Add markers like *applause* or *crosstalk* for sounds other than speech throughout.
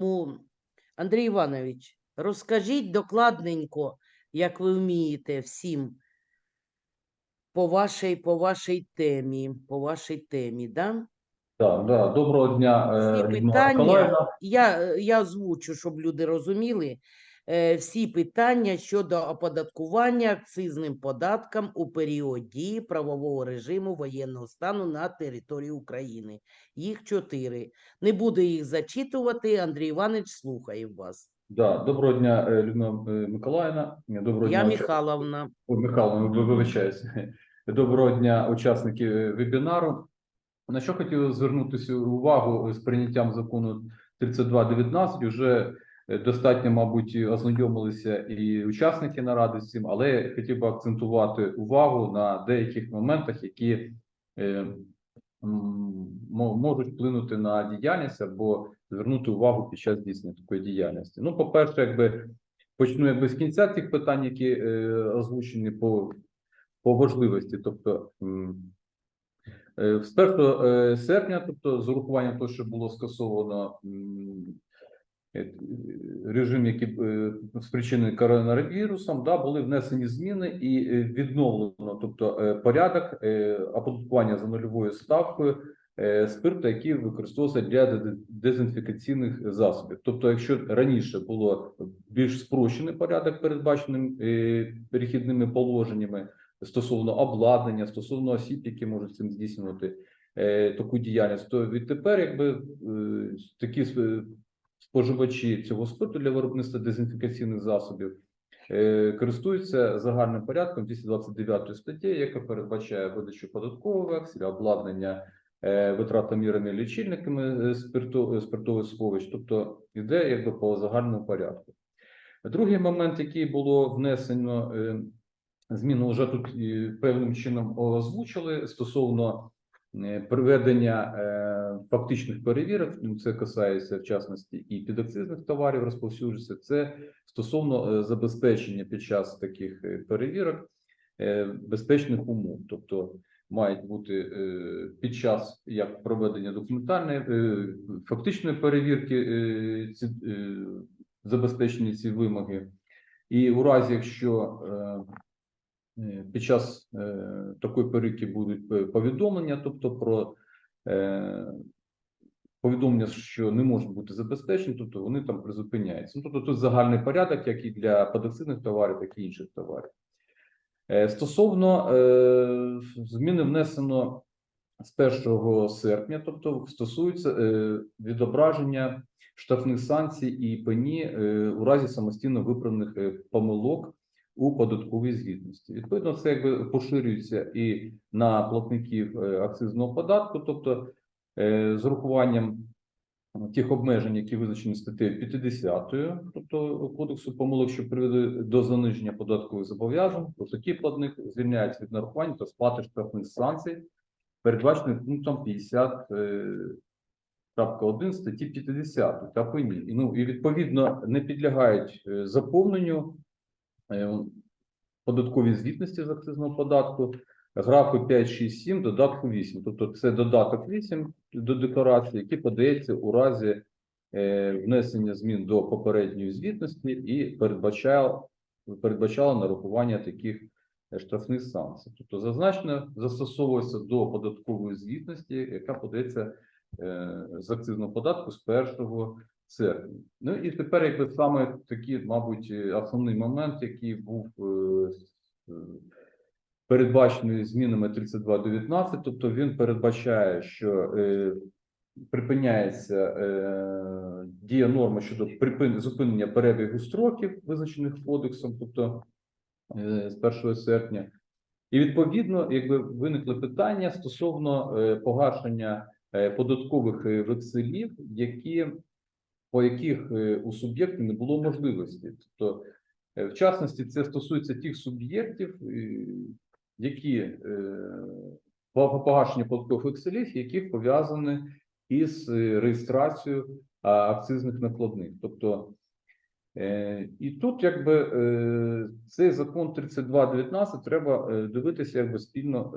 Тому, Андрій Іванович, розкажіть докладненько, як ви вмієте всім по вашій, по вашій темі, по вашій темі, да? Так, да. Доброго дня, е, Всі питання, я, е, я озвучу, щоб люди розуміли, е, всі питання щодо оподаткування акцизним податком у період дії правового режиму воєнного стану на території України. Їх чотири. Не буду їх зачитувати. Андрій Іванович слухає вас. Да. Доброго дня, е, Людмила е, Миколаївна. Доброго Я дня, Михайловна. Ой, Михайло, ви- вибачаюся. *laughs* Доброго дня, учасники е, вебінару. На що хотів звернутися увагу з прийняттям закону 3219, вже е, достатньо, мабуть, ознайомилися і учасники наради з цим, але хотів би акцентувати увагу на деяких моментах, які е, можуть вплинути на діяльність або звернути увагу під час здійснення такої діяльності. Ну, по-перше, якби почну якби з кінця цих питань, які е, озвучені по, по важливості. Тобто, е, з 1 е, серпня, тобто з урахуванням того, що було скасовано режим, який е, спричинений коронавірусом, да, були внесені зміни і е, відновлено, тобто е, порядок е, оподаткування за нульовою ставкою е, спирту, який використовувався для де- дезінфекційних засобів. Тобто, якщо раніше було більш спрощений порядок, передбаченим е, перехідними положеннями стосовно обладнання, стосовно осіб, які можуть цим здійснювати е, таку діяльність, то відтепер, якби е, такі споживачі цього спирту для виробництва дезінфекційних засобів е, користуються загальним порядком 229 статті, яка передбачає видачу податкового векселя, обладнання е, витратомірними лічильниками е, спирту, спиртових сховищ, тобто йде якби по загальному порядку. Другий момент, який було внесено зміну, вже тут певним чином озвучили стосовно проведення е, фактичних перевірок. Ну, це касається в частності і підакцизних товарів, розповсюджується. Це стосовно е, забезпечення під час таких е, перевірок е, безпечних умов, тобто мають бути е, під час як проведення документальної е, фактичної перевірки е, ці е, забезпечені ці вимоги, і у разі, якщо е, е, під час е, такої перевірки будуть е, повідомлення, тобто про е, повідомлення, що не можуть бути забезпечені, тобто вони там призупиняються. Ну, тобто тут загальний порядок, як і для подакцизних товарів, так і інших товарів. Е, Стосовно е, зміни внесено з 1 серпня, тобто стосується е, відображення штрафних санкцій і пені е, у разі самостійно виправлених е, помилок у податковій звітності. Відповідно, це якби поширюється і на платників е, акцизного податку, тобто е, з урахуванням тих обмежень, які визначені статтею 50, тобто кодексу помилок, що приведе до заниження податкових зобов'язань, то такий платник звільняється від нарахування та сплати штрафних санкцій, передбачених пунктом 50 е, 1 статті 50 та пені. Ну, і відповідно не підлягають е, заповненню е, податкові звітності з акцизного податку, графи 5, 6, 7, додатку 8. Тобто це додаток 8 до декларації, який подається у разі е, внесення змін до попередньої звітності і передбачало, передбачало нарахування таких е, штрафних санкцій. Тобто зазначено застосовується до податкової звітності, яка подається з акцизного податку з 1 серпня. Ну і тепер, якби саме такий, мабуть, е, основний момент, який був е, е, передбачений змінами 32.19, тобто він передбачає, що припиняється дія норми щодо припин, зупинення перебігу строків, визначених кодексом, тобто з 1 серпня. І відповідно, якби виникли питання стосовно погашення податкових векселів, які по яких е, у суб'єктів не було можливості. Тобто, е, в частності, це стосується тих суб'єктів, е, які по по погашенню податкових векселів, які пов'язані із реєстрацією акцизних накладних. Тобто, і тут, якби цей закон 32.19 треба дивитися якби спільно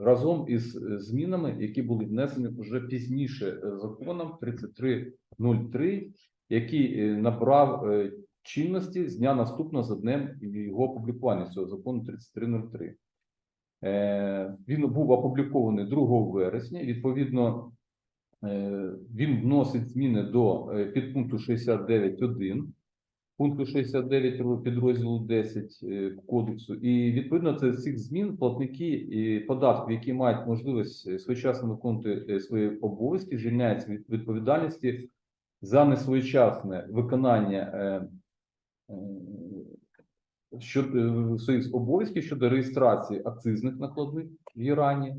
разом із е, змінами, які були внесені вже пізніше е, законом 3303, який е, набрав чинності з дня наступного за днем його опублікування цього закону 3303. Е, Він був опублікований 2 вересня. Відповідно, він вносить зміни до підпункту 69.1 пункту 69 ро- підрозділу 10 е, кодексу. І відповідно це цих змін платники і податків, які мають можливість е, своєчасно виконувати е, свої обов'язки, звільняються від відповідальності за несвоєчасне виконання щодо своїх обов'язків щодо реєстрації акцизних накладних в Ірані,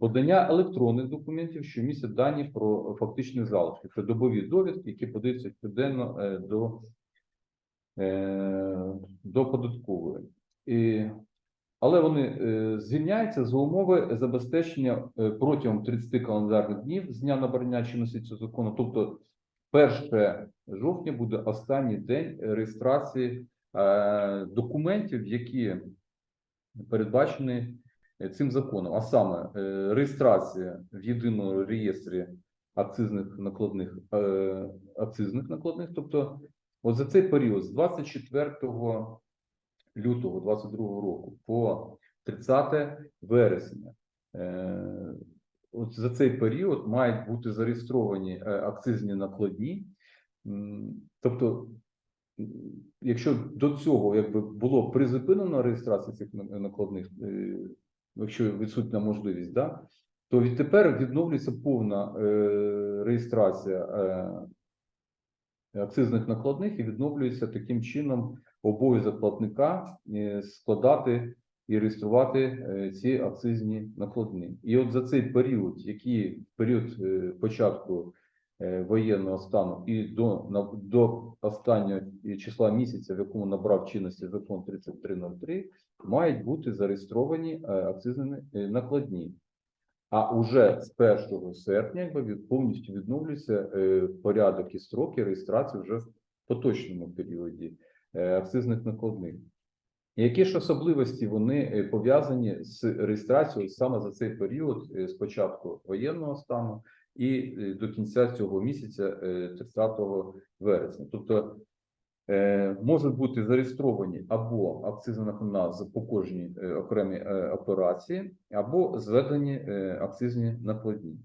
подання електронних документів, що містять дані про фактичні залишки. Це добові довідки, які подаються щоденно до, до податкової. І, але вони е, звільняються за умови забезпечення е, протягом 30 календарних днів з дня набрання чинності цього закону, тобто 1 жовтня буде останній день реєстрації е, документів, які передбачені е, цим законом, а саме е, реєстрація в єдиному реєстрі акцизних накладних е, акцизних накладних. Тобто, от за цей період з 24 лютого 22 року по 30 вересня. е, От за цей період мають бути зареєстровані е, акцизні накладні. Тобто, якщо до цього якби було призупинено реєстрацію цих накладних, е, якщо відсутня можливість, да, то відтепер відновлюється повна реєстрація акцизних накладних і відновлюється таким чином обов'язок платника е, складати і реєструвати е, ці акцизні накладні. І от за цей період, який період е, початку воєнного стану і до, до останнього числа місяця, в якому набрав чинності закон 3303, мають бути зареєстровані акцизні накладні. А уже з 1 серпня якби, від- повністю відновлюється е, порядок і строки реєстрації вже в поточному періоді е, акцизних накладних. Які ж особливості вони е, пов'язані з реєстрацією саме за цей період з початку воєнного стану і до кінця цього місяця, е, 30 вересня? Тобто можуть бути зареєстровані або акцизна накладна по кожній е, окремій е, операції, або зведені е, акцизні накладні.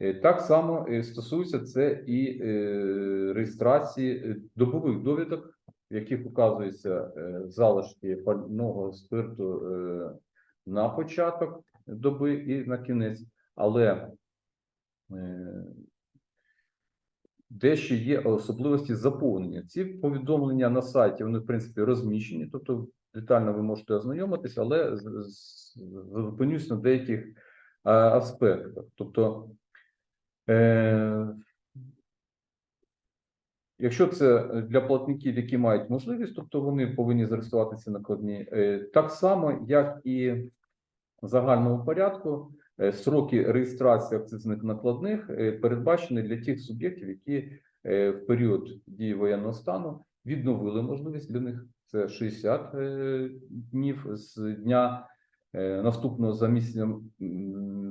Е, Так само е, стосується це і е, реєстрації е, добових довідок, в яких указуються е, залишки пального спирту е, на початок доби і на кінець, але е, дещо є особливості заповнення. Ці повідомлення на сайті вони в принципі розміщені, тобто детально ви можете ознайомитися, але зупинюсь на деяких е, аспектах. Тобто, е, Якщо це для платників, які мають можливість, тобто вони повинні зареєструватися накладні, Е, так само, як і в загальному порядку, сроки реєстрації акцизних накладних е, передбачені для тих суб'єктів, які е, в період дії воєнного стану відновили можливість для них. Це 60 е, днів з дня е, наступного за місяцем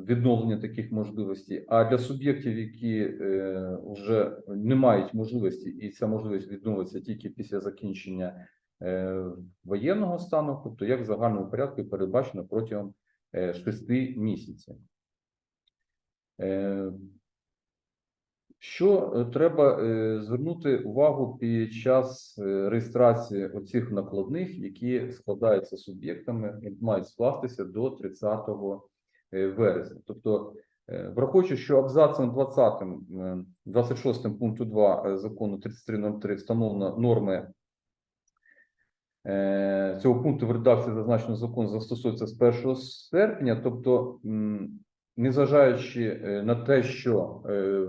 відновлення таких можливостей. А для суб'єктів, які е, вже не мають можливості, і ця можливість відновиться тільки після закінчення е, воєнного стану, тобто як в загальному порядку передбачено протягом е, шести місяців. Е, Що е, треба звернути увагу під час реєстрації оцих накладних, які складаються суб'єктами і мають скластися до 30 е, вересня. Тобто, враховуючи, що абзацом 20, е, 26 пункту 2 е, закону 3303 встановлено норми цього пункту в редакції зазначеного закону застосується з 1 серпня, тобто, незважаючи е, на те, що е,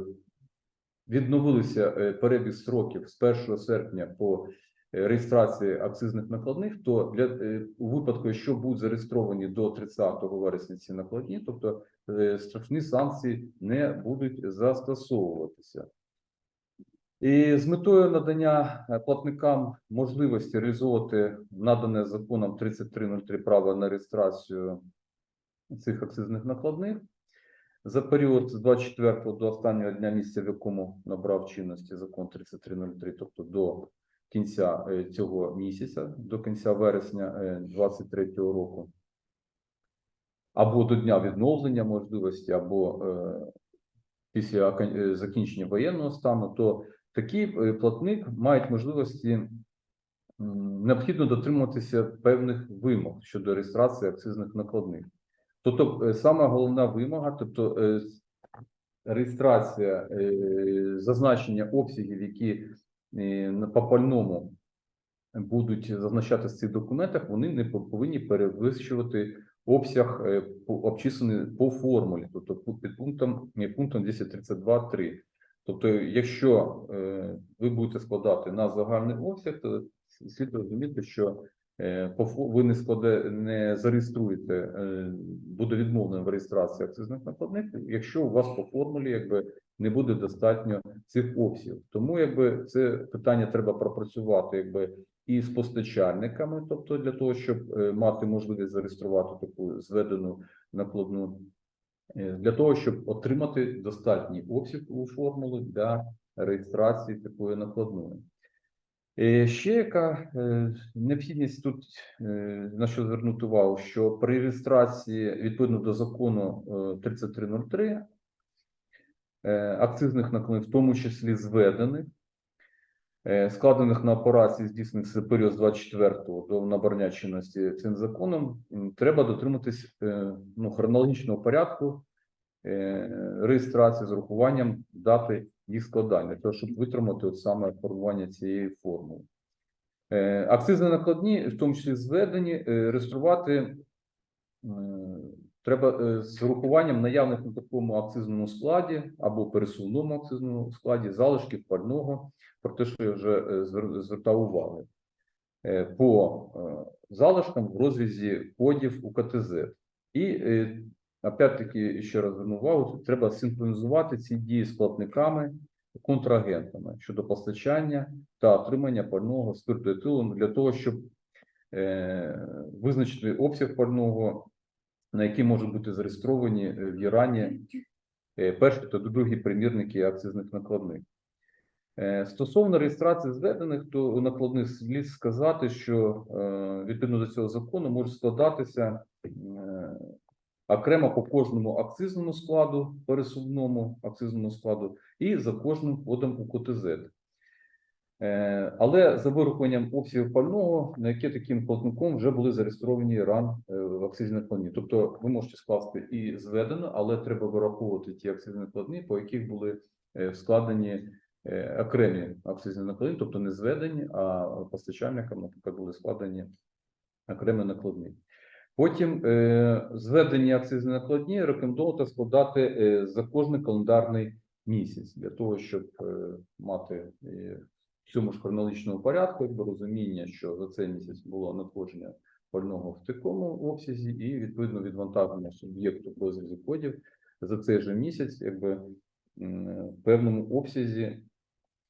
відновилися е, перебіг строків з 1 серпня по е, реєстрації акцизних накладних, то для е, у випадку, якщо будуть зареєстровані до 30 вересня ці накладні, тобто е, штрафні санкції не будуть застосовуватися. І з метою надання е, платникам можливості реалізовувати надане законом 3303 право на реєстрацію цих акцизних накладних. За період з 24 до останнього дня місяця, в якому набрав чинності закон 3303, тобто до кінця е, цього місяця, до кінця вересня 2023 року, або до дня відновлення можливості, або е, після е, закінчення воєнного стану, то такий е, платник мають можливості необхідно дотримуватися певних вимог щодо реєстрації акцизних накладних. Тобто, е, сама головна вимога, тобто е, реєстрація зазначення обсягів, які по пальному будуть зазначатися в цих документах, вони не повинні перевищувати обсяг обчислений по формулі, тобто під пунктом пунктом 1032.3. Тобто, якщо е, ви будете складати на загальний обсяг, то слід розуміти, що е, ви не складе не зареєструєте, е, буде відмовлено в реєстрації акцизних накладних, якщо у вас по формулі якби не буде достатньо цих обсягів. Тому якби це питання треба пропрацювати, якби і з постачальниками, тобто для того, щоб мати можливість зареєструвати таку зведену накладну, для того, щоб отримати достатній обсяг у формулу для реєстрації такої накладної. Е, Ще яка е, необхідність тут е, на що звернути увагу, що при реєстрації відповідно до закону е, 3303 е, акцизних накладних, в тому числі зведених, е, складених на операції, здійснених з період з 24 до набрання чинності цим законом, треба дотриматись е, ну, хронологічного порядку е, реєстрації з урахуванням дати їх складання, для того, щоб витримати от саме формування цієї формули. Е, Акцизні накладні, в тому числі зведені, е, реєструвати е, треба е, з урахуванням наявних на такому акцизному складі або пересувному акцизному складі залишків пального, про те, що я вже е, звертав увагу. Е, По залишкам в розрізі кодів УКТЗ. І е, опять-таки, ще раз зверну увагу, треба синхронізувати ці дії з платниками, контрагентами щодо постачання та отримання пального спирту етилу для того, щоб визначити обсяг пального, на який можуть бути зареєстровані е, в Ірані е, перші та другі примірники акцизних накладних. Е, Стосовно реєстрації зведених, то у накладних слід сказати, що відповідно до цього закону може складатися окремо по кожному акцизному складу, пересувному акцизному складу, і за кожним кодом УКТЗ. Е, Але за вирахуванням обсягів пального, на яке таким платником вже були зареєстровані ран е, в акцизні накладні. Тобто ви можете скласти і зведено, але треба вираховувати ті акцизні накладні, по яких були е, складені е, окремі акцизні накладні, тобто не зведені, а постачальникам, наприклад, були складені окремі накладні. Потім е, зведені акцизні накладні рекомендовано складати е, за кожний календарний місяць для того, щоб е, мати е, цьому ж хронологічному порядку, якби розуміння, що за цей місяць було надходження пального в такому обсязі, і відповідно відвантаження суб'єкту розрізі кодів за цей же місяць, якби в певному обсязі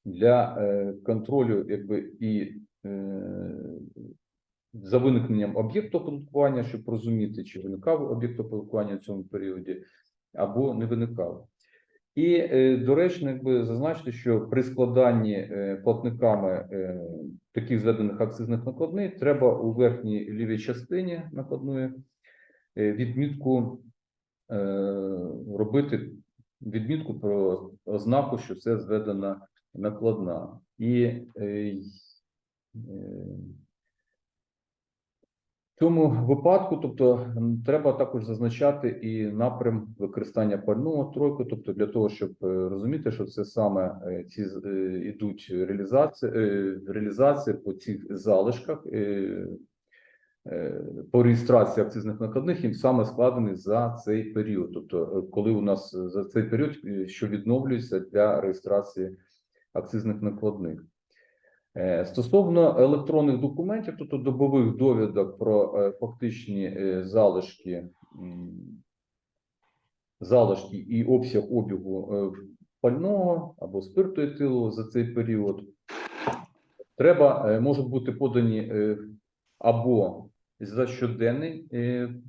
для е, контролю, якби і е, за виникненням об'єкту оподаткування, щоб розуміти, чи виникав об'єкт оподаткування в цьому періоді, або не виникав. І е, доречно, якби зазначити, що при складанні е, платниками е, таких зведених акцизних накладних треба у верхній лівій частині накладної відмітку робити відмітку про ознаку, що це зведена накладна. І в цьому випадку, тобто, треба також зазначати і напрям використання пального тройку, тобто для того, щоб е, розуміти, що це саме е, ці з- е, ідуть реалізації, по цих залишках по реєстрації акцизних накладних, їм саме складений за цей період. Тобто, коли у нас за цей період, що відновлюється для реєстрації акцизних накладних. Е, Стосовно електронних документів, тобто добових довідок про е, фактичні е, залишки, залишки і обсяг обігу пального або спирту етилу за цей період, треба можуть бути подані або за щоденний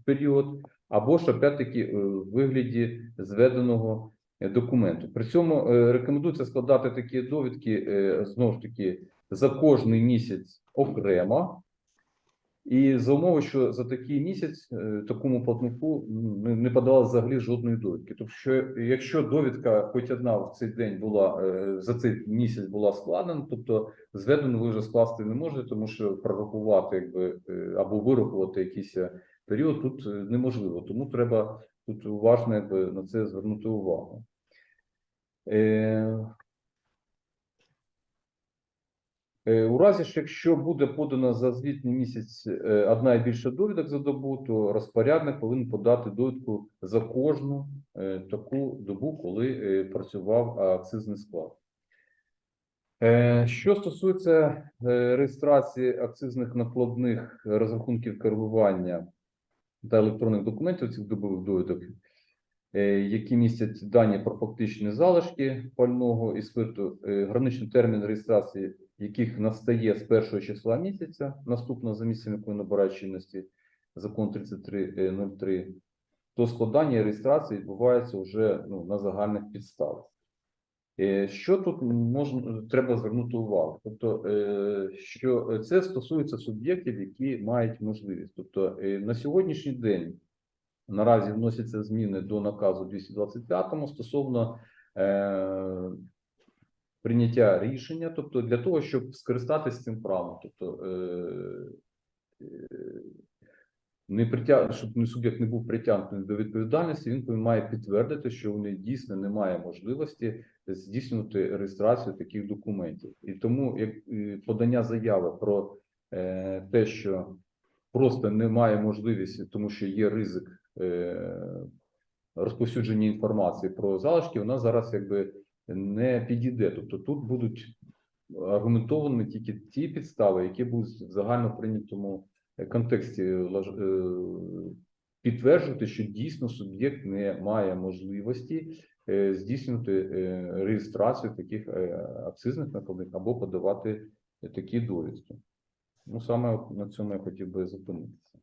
період, або ж опять-таки в вигляді зведеного документу. При цьому рекомендується складати такі довідки знову ж таки за кожний місяць окремо. І за умови, що за такий місяць е, такому платнику не, не взагалі жодної довідки. Тобто, що якщо довідка хоч одна в цей день була е, за цей місяць була складена, тобто зведену ви вже скласти не можете, тому що прорахувати якби е, або вирахувати якийсь період тут неможливо. Тому треба тут уважно якби на це звернути увагу. Е, Е, У разі ж, якщо буде подано за звітний місяць е, одна і більше довідок за добу, то розпорядник повинен подати довідку за кожну е, таку добу, коли е, працював акцизний склад. Е, Що стосується е, реєстрації акцизних накладних розрахунків керування та електронних документів цих добових довідок, е, які містять дані про фактичні залишки пального і спирту, е, граничний термін реєстрації яких настає з першого числа місяця, наступного за місцем якої набирає чинності закон 3303, то складання і реєстрація відбувається вже ну, на загальних підставах. Е, Що тут можна треба звернути увагу? Тобто, е, що це стосується суб'єктів, які мають можливість. Тобто, е, на сьогоднішній день наразі вносяться зміни до наказу 225 стосовно е, прийняття рішення, тобто для того, щоб скористатися цим правом, тобто е, е, не притяг... щоб не суб'єкт не був притягнутий до відповідальності, він має підтвердити, що вони дійсно немає можливості здійснювати реєстрацію таких документів. І тому як е, подання заяви про е, те, що просто немає можливості, тому що є ризик розповсюдження інформації про залишки, вона зараз якби не підійде. Тобто тут будуть аргументовані тільки ті підстави, які будуть в загально прийнятому е, контексті е, підтверджувати, що дійсно суб'єкт не має можливості е, здійснювати е, реєстрацію таких е, акцизних накладних або подавати такі довідки. Ну саме на цьому я хотів би зупинитися.